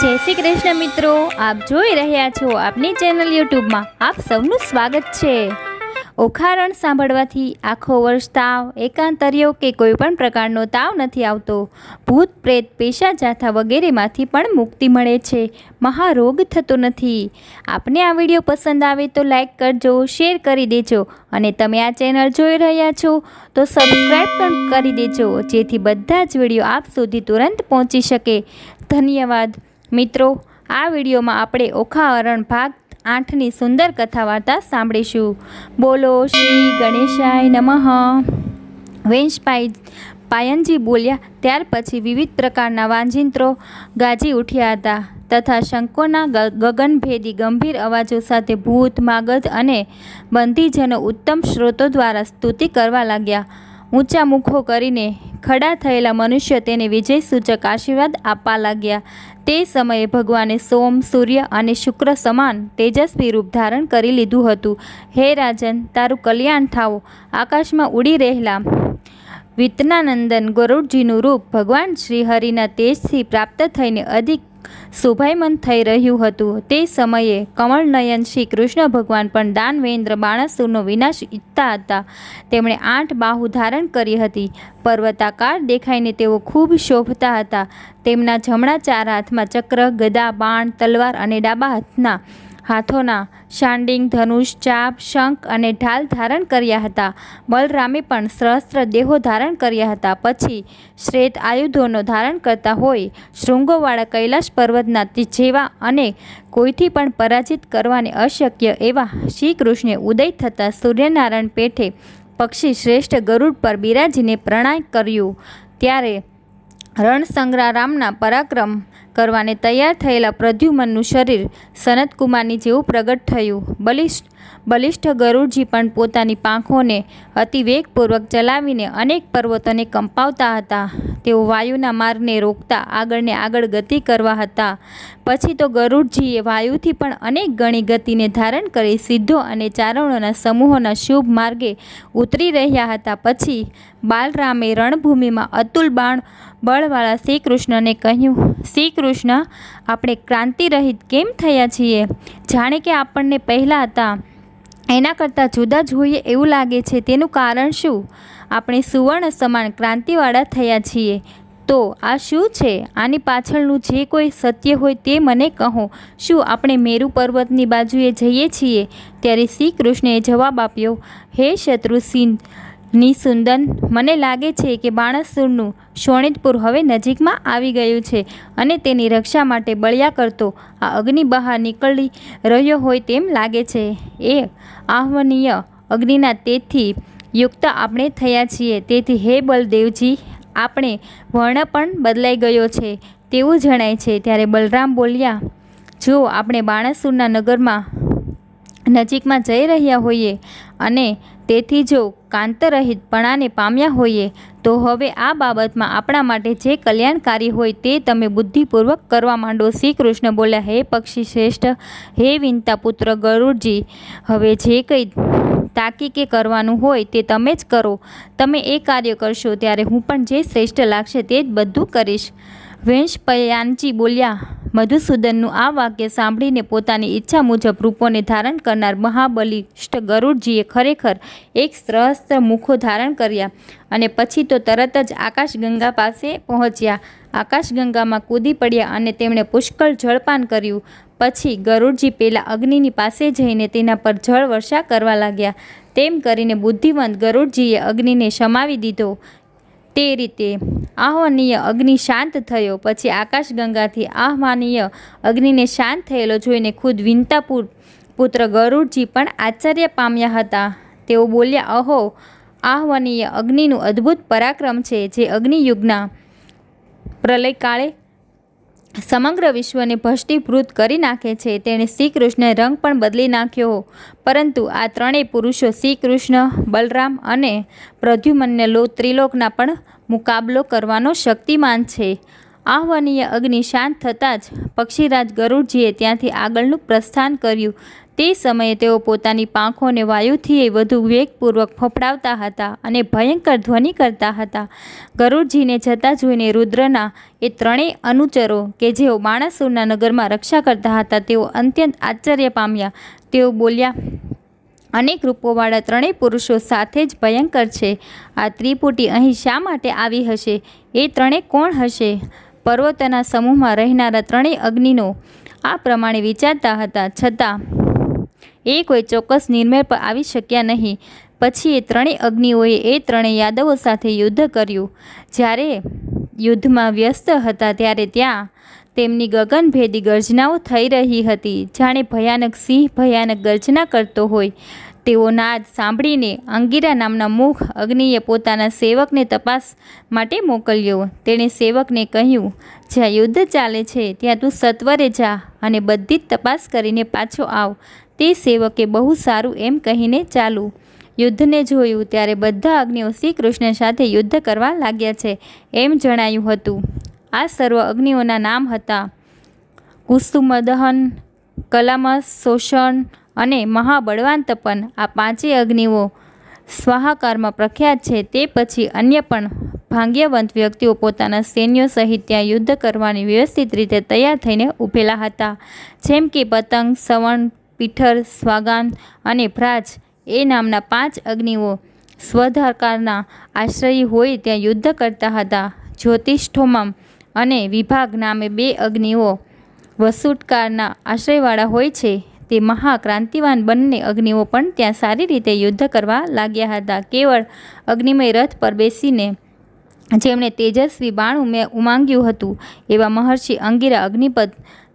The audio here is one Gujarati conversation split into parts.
જય શ્રી કૃષ્ણ મિત્રો. આપ જોઈ રહ્યા છો આપની ચેનલ યુટ્યુબમાં આપ સૌનું સ્વાગત છે. ઓખારણ સાંભળવાથી આખો વર્ષ તાવ, એકાંતર્યો કે કોઈ પણ પ્રકારનો તાવ નથી આવતો. ભૂત, પ્રેત, પેશા, જાથા વગેરેમાંથી પણ મુક્તિ મળે છે. મહારોગ થતો નથી. આપને આ વીડિયો પસંદ આવે તો લાઈક કરજો, શેર કરી દેજો અને તમે આ ચેનલ જોઈ રહ્યા છો તો સબસ્ક્રાઈબ પણ કરી દેજો, જેથી બધા જ વીડિયો આપ સુધી તુરંત પહોંચી શકે. ધન્યવાદ. મિત્રો, આ વિડીયોમાં આપણે ઓખા અરણ ભાગ આઠની સુંદર કથા વાર્તા સાંભળીશું. બોલો શ્રી ગણેશાય નમઃ. વેંશભાઈ પાયનજી બોલ્યા, ત્યાર પછી વિવિધ પ્રકારના વાંજિંત્રો ગાજી ઉઠ્યા હતા તથા શંકોના ગગનભેદી ગંભીર અવાજો સાથે ભૂત, માગધ અને બંધીજનો ઉત્તમ સ્ત્રોતો દ્વારા સ્તુતિ કરવા લાગ્યા. ઊંચા મુખો કરીને ખડા થયેલા મનુષ્ય તેને વિજય સૂચક આશીર્વાદ આપવા લાગ્યા. તે સમયે ભગવાને સોમ, સૂર્ય અને શુક્ર સમાન તેજસ્વી રૂપ ધારણ કરી લીધું હતું. હે રાજન, તારું કલ્યાણ થાવો. આકાશમાં ઉડી રહેલા વિતનાનંદન ગરુડજીનું રૂપ ભગવાન શ્રી હરિના તેજથી પ્રાપ્ત થઈને અધિક શોભાયમન થઈ રહ્યું હતું. તે સમયે કમળનયન શ્રી કૃષ્ણ ભગવાન પણ દાનવેન્દ્ર બાણાસુરનો વિનાશ ઈચ્છતા હતા. તેમણે આઠ બાહુ ધારણ કરી હતી. પર્વતાકાર દેખાઈને તેઓ ખૂબ શોભતા હતા. તેમના જમણા ચાર હાથમાં ચક્ર, ગદા, બાણ, તલવાર અને ડાબા હાથના હાથોના શાંડિંગ, ધનુષ, ચાપ, શંખ અને ઢાલ ધારણ કર્યા હતા. બલરામે પણ સહસ્ત્ર દેહો ધારણ કર્યા હતા. પછી શ્રેત આયુધોનો ધારણ કરતા હોય, શૃંગોવાળા કૈલાશ પર્વતના જેવા અને કોઈથી પણ પરાજિત કરવાને અશક્ય એવા શ્રી કૃષ્ણે ઉદય થતાં સૂર્યનારાયણ પેઠે પક્ષી શ્રેષ્ઠ ગરુડ પર બિરાજીને પ્રણય કર્યું. ત્યારે રણસંગ્રારામના પરાક્રમ કરવાને તૈયાર થયેલા પ્રદ્યુમનનું શરીર સનતકુમારની જેવું પ્રગટ થયું. બલિષ્ઠ બલિષ્ઠ ગરુડજી પણ પોતાની પાંખોને અતિવેગપૂર્વક ચલાવીને અનેક પર્વતોને કંપાવતા હતા. તેઓ વાયુના માર્ગને રોકતા, આગળને આગળ ગતિ કરવા હતા. પછી તો ગરુડજીએ વાયુથી પણ અનેક ગણી ગતિને ધારણ કરી સિદ્ધો અને ચારણોના સમૂહોના શુભ માર્ગે ઉતરી રહ્યા હતા. પછી બાલરામે રણભૂમિમાં અતુલ બાણ બળવાળા શ્રી કૃષ્ણને કહ્યું શ્રી કૃષ્ણ આપણે ક્રાંતિરહિત કેમ થયા છીએ? જાણે કે આપણને પહેલાં હતા. એના કરતાં જુદા જોઈએ એવું લાગે છે. તેનું કારણ શું? આપણે સુવર્ણ સમાન ક્રાંતિવાળા થયા છીએ. તો આ શું છે? આની પાછળનું જે કોઈ સત્ય હોય તે મને કહો. શું આપણે મેરુ પર્વતની બાજુએ જઈએ છીએ? ત્યારે શ્રી કૃષ્ણએ જવાબ આપ્યો, હે શત્રુસિંહ નિસુંદન મને લાગે છે કે બાણસુરનું શોણિતપુર હવે નજીકમાં આવી ગયું છે અને તેની રક્ષા માટે બળિયા કરતો આ અગ્નિ બહાર નીકળી રહ્યો હોય તેમ લાગે છે. એ આહ્વનીય અગ્નિના તેજથી યુક્ત આપણે થયા છીએ. તેથી હે બલદેવજી, આપણે વર્ણ પણ બદલાઈ ગયો છે, તેવું જણાય છે. ત્યારે બલરામ બોલ્યા, જો આપણે બાણાસુરના નગરમાં નજીકમાં જઈ રહ્યા હોઈએ અને તેથી જો કાંતરહિતપણાને પામ્યા હોઈએ, તો હવે આ બાબતમાં આપણા માટે જે કલ્યાણકારી હોય તે તમે બુદ્ધિપૂર્વક કરવા માંડો. શ્રી કૃષ્ણ બોલ્યા, હે પક્ષી શ્રેષ્ઠ, હે વિનતા પુત્ર ગરુડજી, હવે જે કંઈ તાકી કે કરવાનું હોય તે તમે જ કરો. તમે એ કાર્ય કરશો ત્યારે હું પણ જે શ્રેષ્ઠ લાગશે તે જ બધું કરીશ. વેંશપયાનજી બોલ્યા, મધુસૂદનનું આ વાક્ય સાંભળીને પોતાની ઈચ્છા મુજબ રૂપોને ધારણ કરનાર મહાબલિષ્ઠ ગરુડજીએ ખરેખર એક સહસ્ત્ર મુખો ધારણ કર્યા અને પછી તો તરત જ આકાશગંગા પાસે પહોંચ્યા. આકાશગંગામાં કૂદી પડ્યા અને તેમણે પુષ્કળ જળપાન કર્યું. પછી ગરુડજી પેલા અગ્નિની પાસે જઈને તેના પર જળ વર્ષા કરવા લાગ્યા. તેમ કરીને બુદ્ધિવંત ગરુડજીએ અગ્નિને શમાવી દીધો. તે રીતે આહ્વાનીય અગ્નિ શાંત થયો. પછી આકાશગંગાથી આહ્વાનીય અગ્નિને શાંત થયેલો જોઈને ખુદ વિંતાપુર પુત્ર ગરુડજી પણ આશ્ચર્ય પામ્યા હતા. તેઓ બોલ્યા, અહો, આહ્વાનીય અગ્નિનું અદ્ભુત પરાક્રમ છે જે અગ્નિયુગના પ્રલયકાળે સમગ્ર વિશ્વને ભષ્ટીભૂત કરી નાખે છે. તેણે શ્રી કૃષ્ણે રંગ પણ બદલી નાખ્યો. પરંતુ આ ત્રણેય પુરુષો શ્રી કૃષ્ણ બલરામ અને પ્રદ્યુમનને લો ત્રિલોકના પણ મુકાબલો કરવાનો શક્તિમાન છે. આહ્વનીય અગ્નિ શાંત થતાં જ પક્ષીરાજ ગરુડજીએ ત્યાંથી આગળનું પ્રસ્થાન કર્યું. તે સમયે તેઓ પોતાની પાંખોને વાયુથી વધુ વેગપૂર્વક ફફડાવતા હતા અને ભયંકર ધ્વનિ કરતા હતા. ગરુડજીને જતા જોઈને રુદ્રના એ ત્રણેય અનુચરો કે જેઓ બાણાસુરના નગરમાં રક્ષા કરતા હતા તેઓ અત્યંત આશ્ચર્ય પામ્યા. તેઓ બોલ્યા, અનેક રૂપોવાળા ત્રણેય પુરુષો સાથે જ ભયંકર છે. આ ત્રિપુટી અહીં શા માટે આવી હશે? એ ત્રણેય કોણ હશે? પર્વતના સમૂહમાં રહેનારા ત્રણેય અગ્નિનો આ પ્રમાણે વિચારતા હતા. છતાં એ કોઈ ચોક્કસ નિર્ણય પર આવી શક્યા નહીં. પછી એ ત્રણેય અગ્નિઓએ એ ત્રણેય યાદવો સાથે યુદ્ધ કર્યું. જ્યારે યુદ્ધમાં વ્યસ્ત હતા ત્યારે ત્યાં તેમની ગગનભેદી ગર્જનાઓ થઈ રહી હતી. જાણે ભયાનક સિંહ ભયાનક ગર્જના કરતો હોય. તેઓ નાદ સાંભળીને અંગીરા નામના મુખ અગ્નિએ પોતાના સેવકને તપાસ માટે મોકલ્યો. તેણે સેવકને કહ્યું, જ્યાં યુદ્ધ ચાલે છે, ત્યાં તું સત્વરે જા અને બધી જ તપાસ કરીને પાછો આવ. તે સેવકે બહુ સારું એમ કહીને ચાલુ. યુદ્ધને જોયું ત્યારે બધા અગ્નિઓ શ્રી કૃષ્ણ સાથે યુદ્ધ કરવા લાગ્યા છે એમ જણાયું હતું. આ સર્વ અગ્નિઓના નામ હતા. કુસુમદહન કલામસ, શોષણ અને મહાબળવાન તપન આ પાંચેય અગ્નિઓ સ્વાહાકારમાં પ્રખ્યાત છે. તે પછી અન્ય પણ ભાગ્યવંત વ્યક્તિઓ પોતાના સૈન્યો સહિત ત્યાં યુદ્ધ કરવાની વ્યવસ્થિત રીતે તૈયાર થઈને ઊભેલા હતા. જેમ કે પતંગ સવણ પીઠર સ્વાગાન અને ભ્રાજ એ નામના પાંચ અગ્નિઓ સ્વધાકારના આશ્રયી હોય ત્યાં યુદ્ધ કરતા હતા. જ્યોતિષ્ઠોમમ અને વિભાગ નામે બે અગ્નિઓ વસુટકારના આશ્રયવાળા હોય છે. તે મહાક્રાંતિવાન બંને અગ્નિઓ પણ ત્યાં સારી રીતે યુદ્ધ કરવા લાગ્યા હતા. કેવળ અગ્નિમય રથ પર બેસીને જેમણે તેજસ્વી બાણ ઉમે ઉમાંગ્યું હતું, એવા મહર્ષિ અંગીરા અગ્નિપદ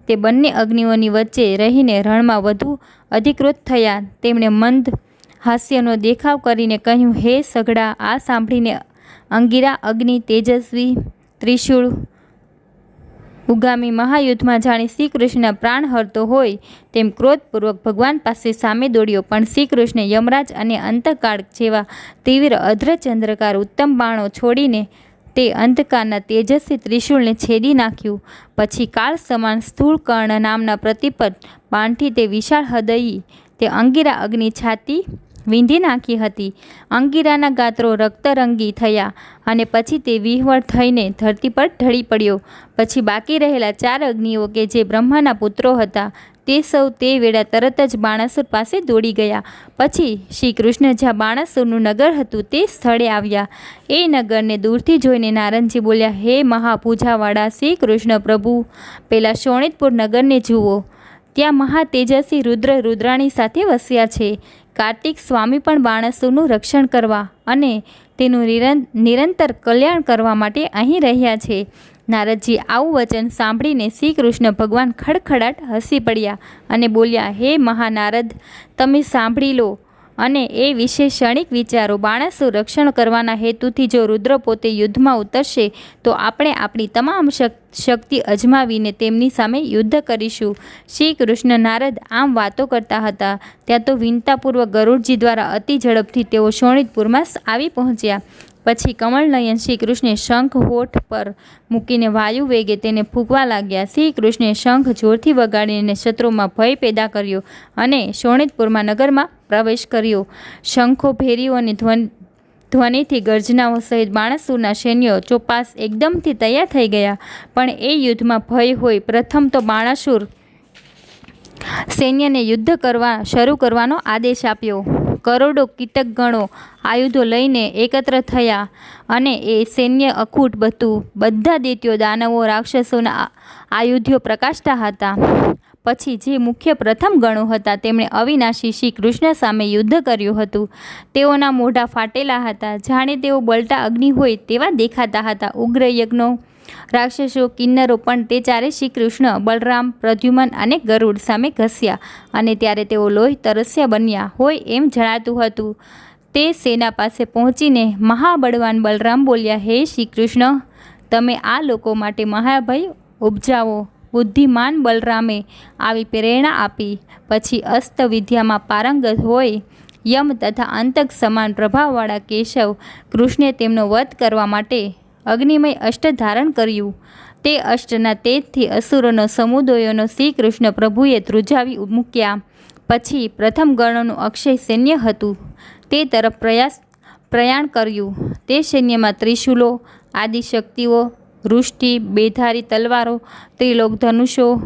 તે બંને અગ્નિઓની વચ્ચે રહીને રણમાં વધુ અધિકૃત થયા. તેમણે મંદ હાસ્યનો દેખાવ કરીને કહ્યું, હે સઘળા, આ સાંભળીને અંગીરા, અગ્નિ, તેજસ્વી, ત્રિશૂળ ઉગામી મહાયુદ્ધમાં જાણે શ્રી પ્રાણ હરતો હોય તેમ ક્રોધપૂર્વક ભગવાન પાસે સામે દોડ્યો. પણ શ્રી કૃષ્ણ યમરાજ અને અંતકાળ જેવા તીવ્ર અધ્રચંદ્રકાર ઉત્તમ બાણો છોડીને તે અંધકારના તેજસ્વી ત્રિશૂળને છેદી નાખ્યું. પછી કાળ સમાન સ્થૂળ કર્ણ નામના પ્રતિપદ બાણથી તે વિશાળ હૃદયી, તે અંગીરા અગ્નિ છાતી વીંધી નાખી હતી. અંગીરાના ગાત્રો રક્તરંગી થયા અને પછી તે વિહવળ થઈને ધરતી પર ઢળી પડ્યો. પછી બાકી રહેલા ચાર અગ્નિઓ કે જે બ્રહ્માના પુત્રો હતા, તે સૌ તે વેળા તરત જ બાણાસુર પાસે દોડી ગયા. પછી શ્રી કૃષ્ણ જ્યાં બાણાસુરનું નગર હતું તે સ્થળે આવ્યા. એ નગરને દૂરથી જોઈને નારણજી બોલ્યા, હે મહાપૂજાવાળા શ્રી કૃષ્ણ પ્રભુ, પેલા શોણિતપુર નગરને જુઓ. ત્યાં મહા તેજસ્વી રુદ્ર રુદ્રાણી સાથે વસ્યા છે. કાર્તિક સ્વામી પણ બાણસુરનું રક્ષણ કરવા અને તેનું નિરંતર કલ્યાણ કરવા માટે અહીં રહ્યા છે. નારદજી આવું વચન સાંભળીને શ્રી કૃષ્ણ ભગવાન ખડખડાટ હસી પડ્યા અને બોલ્યા, હે મહાનારદ, તમે સાંભળી લો અને એ વિશે ક્ષણિક વિચારો બાણાસુર રક્ષણ કરવાના હેતુથી જો રુદ્ર પોતે યુદ્ધમાં ઉતરશે, તો આપણે આપણી તમામ શક્તિ અજમાવીને તેમની સામે યુદ્ધ કરીશું. શ્રી કૃષ્ણ નારદ આમ વાતો કરતા હતા. ત્યાં તો વિનતાપૂર્વક ગરુડજી દ્વારા અતિ ઝડપથી તેઓ શોણિતપુરમાં આવી પહોંચ્યા. પછી કમળનયન શ્રી કૃષ્ણે શંખ હોઠ પર મૂકીને વાયુ વેગે તેને ફૂંકવા લાગ્યા. શ્રી કૃષ્ણે શંખ જોરથી વગાડીને શત્રુમાં ભય પેદા કર્યો અને શોણિતપુરમાં નગરમાં પ્રવેશ કર્યો. શંખો, ભેરીઓ અને ધ્વન, ધ્વનિથી ગર્જનાઓ સહિત બાણસુરના સૈન્યો ચોપાસ એકદમથી તૈયાર થઈ ગયા. પણ એ યુદ્ધમાં ભય હોય પ્રથમ તો બાણાસુર સૈન્યને યુદ્ધ કરવા, શરૂ કરવાનો આદેશ આપ્યો. કરોડો કીટકગણો આયુધો લઈને એકત્ર થયા અને એ સૈન્ય અખૂટ બધું બધા દૈત્યો દાનવો રાક્ષસોના આયુધ્યો પ્રકાશતા હતા. પછી જે મુખ્ય પ્રથમ ગણો હતા તેમણે અવિનાશી શ્રી કૃષ્ણ સામે યુદ્ધ કર્યું હતું. તેઓના મોઢા ફાટેલા હતા. જાણે તેઓ બળતા અગ્નિ હોય તેવા દેખાતા હતા. ઉગ્ર યજ્ઞો રાક્ષસો, કિન્નરો પણ તે ચારે શ્રી કૃષ્ણ બલરામ, પ્રદ્યુમન અને ગરુડ સામે ઘસ્યા અને ત્યારે તેઓ લોહી તરસ્યા બન્યા હોય એમ જણાતું હતું. તે સેના પાસે પહોંચીને મહાબળવાન બલરામ બોલ્યા, હે શ્રી કૃષ્ણ તમે આ લોકો માટે મહાભય ઉપજાવો. બુદ્ધિમાન બલરામે આવી પ્રેરણા આપી. પછી અસ્ત વિદ્યામાં પારંગત હોય, યમ તથા અંતક સમાન પ્રભાવવાળા કેશવ કૃષ્ણે તેમનો વધ કરવા માટે અગ્નિમય અષ્ટ ધારણ કર્યું. તે અષ્ટના તેજથી અસુરોનો, સમુદાયોનો શ્રી કૃષ્ણ પ્રભુએ ધ્રુજાવી મૂક્યા. પછી પ્રથમ ગણનું અક્ષય સૈન્ય હતું. તે તરફ પ્રયાસ, પ્રયાણ કર્યું. તે સૈન્યમાં ત્રિશુલો, આદિશક્તિઓ, વૃષ્ટિ, બેધારી તલવારો, ત્રિલોક ધનુષો,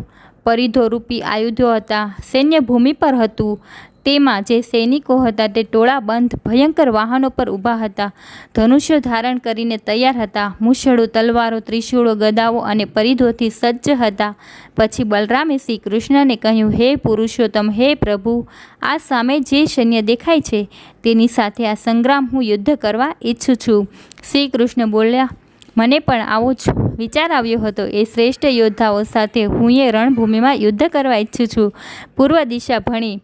પરિધોરૂપી આયુધો હતા. સૈન્ય ભૂમિ પર હતું. તેમાં જે સૈનિકો હતા તે ટોળાબંધ ભયંકર વાહનો પર ઊભા હતા. ધનુષ્યો ધારણ કરીને તૈયાર હતા. મુશળો તલવારો, ત્રિશૂળો, ગદાઓ અને પરિધોથી સજ્જ હતા. પછી બલરામે શ્રી કૃષ્ણને કહ્યું, હે પુરુષોત્તમ, હે પ્રભુ, આ સામે જે સૈન્ય દેખાય છે, તેની સાથે આ સંગ્રામ હું યુદ્ધ કરવા ઈચ્છું છું. શ્રી કૃષ્ણ બોલ્યા, મને પણ આવો જ વિચાર આવ્યો હતો. એ શ્રેષ્ઠ યોદ્ધાઓ સાથે હું એ રણભૂમિમાં યુદ્ધ કરવા ઈચ્છું છું. પૂર્વ દિશા ભણી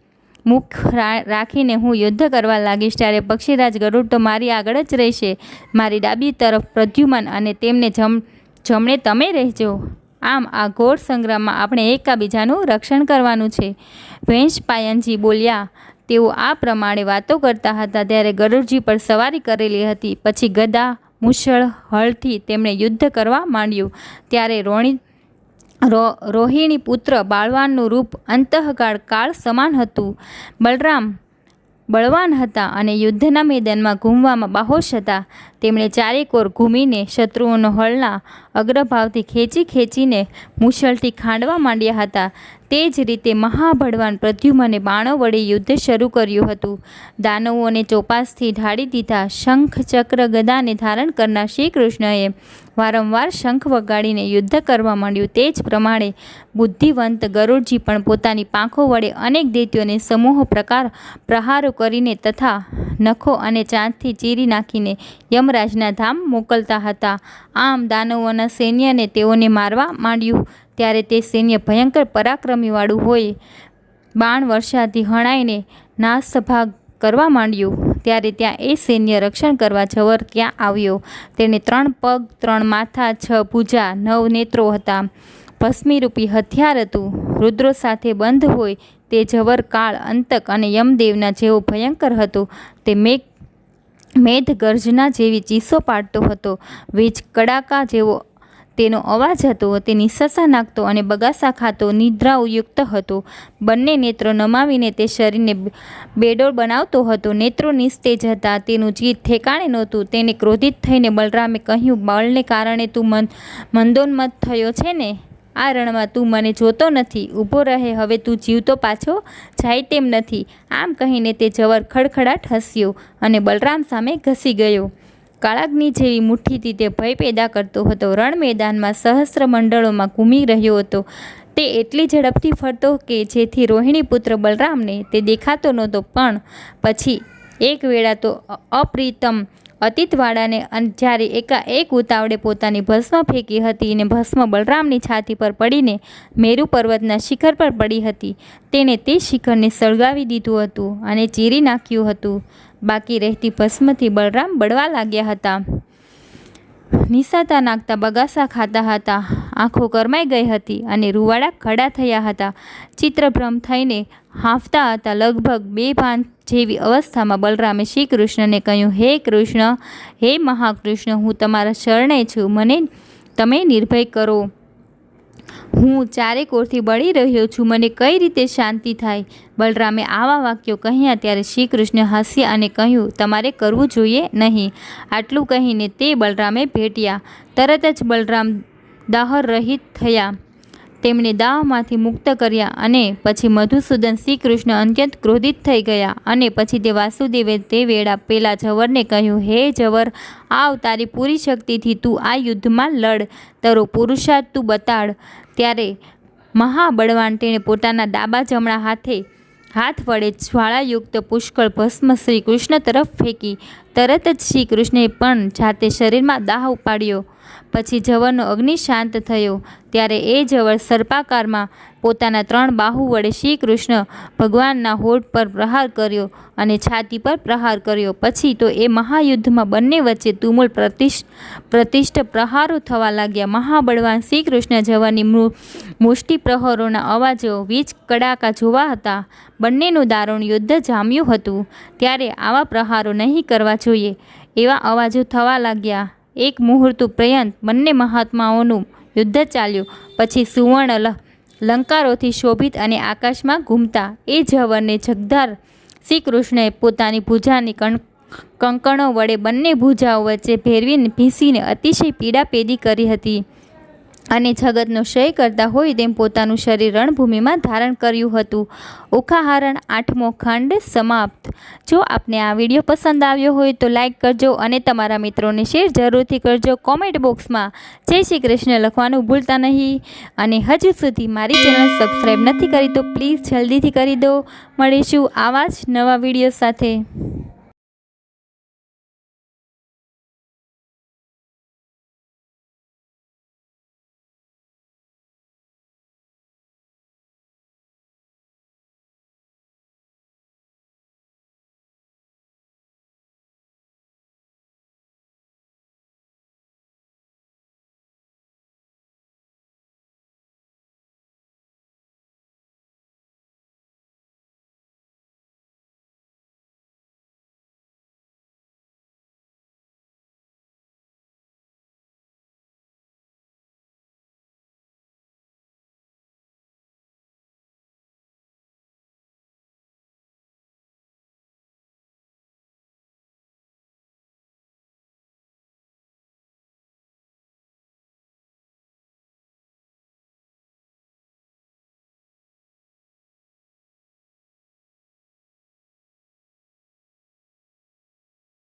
મુખ રાખીને હું યુદ્ધ કરવા લાગીશ ત્યારે પક્ષીરાજ ગરુડ તો મારી આગળ જ રહેશે. મારી ડાબી તરફ પ્રદ્યુમન અને તેમને જમ, જમણે તમે રહેજો. આમ આ ઘોર સંગ્રામમાં આપણે એકાબીજાનું રક્ષણ કરવાનું છે. વેંશ પાયનજી બોલ્યા, તેઓ આ પ્રમાણે વાતો કરતા હતા ત્યારે ગરુડજી પર સવારી કરેલી હતી. પછી ગદા મુશળ હળથી તેમણે યુદ્ધ કરવા માંડ્યું. ત્યારે રોણી રો, રોહિણી પુત્ર બાળવાનનું રૂપ અંતઃકાળ કાળ સમાન હતું. બલરામ બળવાન હતા અને યુદ્ધના મેદાનમાં ઘૂમવામાં બાહોશ હતા. તેમણે ચારેકોર ઘૂમીને શત્રુઓનો હળના અગ્રભાવથી ખેંચી ખેંચીને મુશળથી ખાંડવા માંડ્યા હતા. તે જ રીતે મહાભળવાન પ્રદ્યુમને બાણો વડે યુદ્ધ શરૂ કર્યું હતું. દાનવોને ચોપાસથી ઢાળી દીધા શંખ ચક્ર ગદાને ધારણ કરનાર શ્રી કૃષ્ણએ વારંવાર શંખ વગાડીને યુદ્ધ કરવા માંડ્યું. તે જ પ્રમાણે બુદ્ધિવંત ગરુડજી પણ પોતાની પાંખો વડે અનેક દૈત્યોને સમૂહ પ્રકાર પ્રહારો કરીને તથા નખો અને ચાંદથી ચીરી નાખીને યમરાજના ધામ મોકલતા હતા. આમ દાનવોના સૈન્યને તેઓને મારવા માંડ્યું. ત્યારે તે સૈન્ય ભયંકર પરાક્રમીવાળું હોય. બાણ વર્ષાથી હણાઈને નાસભાગ કરવા માંડ્યું. ત્યારે ત્યાં એ સૈન્ય રક્ષણ કરવા જવર ત્યાં આવ્યો. તેને ત્રણ પગ, ત્રણ માથા, છ ભૂજા, નવ નેત્રો હતા. ભસ્મીરૂપી હથિયાર હતું. રુદ્રો સાથે બંધ હોય તે જવર કાળ, અંતક અને યમદેવના જેવો ભયંકર હતો. તે મેઘ મેઘ ગર્જના જેવી ચીસો પાડતો હતો. વીજ કડાકા જેવો તેનો અવાજ હતો. તે નિસસા નાખતો અને બગાસા ખાતો નિદ્રાયુક્ત હતો. બંને નેત્રો નમાવીને તે શરીરને બેડોળ બનાવતો હતો. નેત્રો નિસ્તેજ હતા. તેનું જીત ઠેકાણે નહોતું તેને ક્રોધિત થઈને બલરામે કહ્યું, બળને કારણે તું મન મંદોન્મત થયો છે ને? આ રણમાં તું મને જોતો નથી, ઊભો રહે, હવે તું જીવતો પાછો જાય તેમ નથી. આમ કહીને તે જવર ખડખડાટ હસ્યો અને બલરામ સામે ઘસી ગયો. કાળાગ્નિ જેવી મુઠ્ઠીથી તે ભય પેદા કરતો હતો. રણ મેદાનમાં સહસ્ત્ર મંડળોમાં ઘૂમી રહ્યો હતો. તે એટલી ઝડપથી ફરતો કે જેથી રોહિણી પુત્ર બલરામને તે દેખાતો નહોતો. પણ પછી એક વેળા તો અપ્રિતમ અતીતવાળાને જ્યારે એકાએક ઉતાવળે પોતાની ભસ્મ ફેંકી હતી અને ભસ્મ બલરામની છાતી પર પડીને મેરુ પર્વતના શિખર પર પડી હતી. તેણે તે શિખરને સળગાવી દીધું હતું અને ચીરી નાખ્યું હતું. બાકી રહેતી ભસ્મથી બલરામ બળવા લાગ્યા હતા. નિસાતા નાખતા બગાસા ખાતા હતા. આંખો કરમાઈ ગઈ હતી અને રૂવાડા ખડા થયા હતા. ચિત્રભ્રમ થઈને હાંફતા હતા લગભગ બે ભાન જેવી અવસ્થામાં બલરામે શ્રી કૃષ્ણને કહ્યું, હે કૃષ્ણ, હે મહાકૃષ્ણ, હું તમારા શરણે છું. મને, તમે નિર્ભય કરો. હું ચારે કોરથી બળી રહ્યો છું. મને કઈ રીતે શાંતિ થાય? બલરામે આવા વાક્યો કહ્યા ત્યારે શ્રી કૃષ્ણ હાસ્યા અને કહ્યું, તમારે કરવું જોઈએ નહીં. આટલું કહીને તે બલરામે ભેટ્યા. તરત જ બલરામ દાહર રહિત થયા. તેમણે દાહમાંથી મુક્ત કર્યા અને પછી મધુસૂદન શ્રી કૃષ્ણ અત્યંત ક્રોધિત થઈ ગયા અને પછી તે વાસુદેવે તે વેળા પેલા જવરને કહ્યું, હે જવર આવ તારી પૂરી શક્તિથી તું આ યુદ્ધમાં લડ. તારો પુરુષાર્થ તું બતાડ. ત્યારે મહાબળવાન તેણે પોતાના ડાબા જમણા હાથે હાથ વડે જ્વાળાયુક્ત પુષ્કળ ભસ્મ શ્રી કૃષ્ણ તરફ ફેંકી. તરત જ શ્રી કૃષ્ણે પણ જાતે શરીરમાં દાહ ઉપાડ્યો. પછી જવરનો અગ્નિ શાંત થયો. ત્યારે એ જવર સર્પાકારમાં પોતાના ત્રણ બાહુ વડે શ્રી કૃષ્ણ ભગવાનના હોઠ પર પ્રહાર કર્યો અને છાતી પર પ્રહાર કર્યો. પછી તો એ મહાયુદ્ધમાં બંને વચ્ચે તુમુલ પ્રતિષ્ઠ પ્રતિષ્ઠ પ્રહારો થવા લાગ્યા. મહાબળવાન શ્રી કૃષ્ણ જવાની મુષ્ટિ પ્રહરોના અવાજો વીજ કડાકા જોવા હતા. બંનેનું દારૂણ યુદ્ધ જામ્યું હતું. ત્યારે આવા પ્રહારો નહીં કરવા જોઈએ એવા અવાજો થવા લાગ્યા. એક મુહૂર્ત પર્યંત બંને મહાત્માઓનું યુદ્ધ ચાલ્યું. પછી સુવર્ણ લંકારોથી શોભિત અને આકાશમાં ઘૂમતા. એ જવરને જગધાર શ્રી કૃષ્ણએ પોતાની ભૂજાની કણ, કંકણો વડે બંને ભૂજાઓ વચ્ચે ભેરવીને ભીંસીને અતિશય પીડા પેદી કરી હતી. અને જગતનો ક્ષય કરતા હોય તેમ પોતાનું શરીર રણભૂમિમાં ધારણ કર્યું હતું. ઓખાહરણ આઠમો ખંડ સમાપ્ત. જો આપને આ વીડિયો પસંદ આવ્યો હોય તો લાઇક કરજો અને તમારા મિત્રોને શેર જરૂરથી કરજો કોમેન્ટ બોક્સમાં. જય શ્રી કૃષ્ણ લખવાનું ભૂલતા નહીં. અને હજુ સુધી મારી ચેનલ સબસ્ક્રાઈબ નથી કરી તો પ્લીઝ જલ્દીથી કરી દો. મળીશું આવા જ નવા વીડિયો સાથે.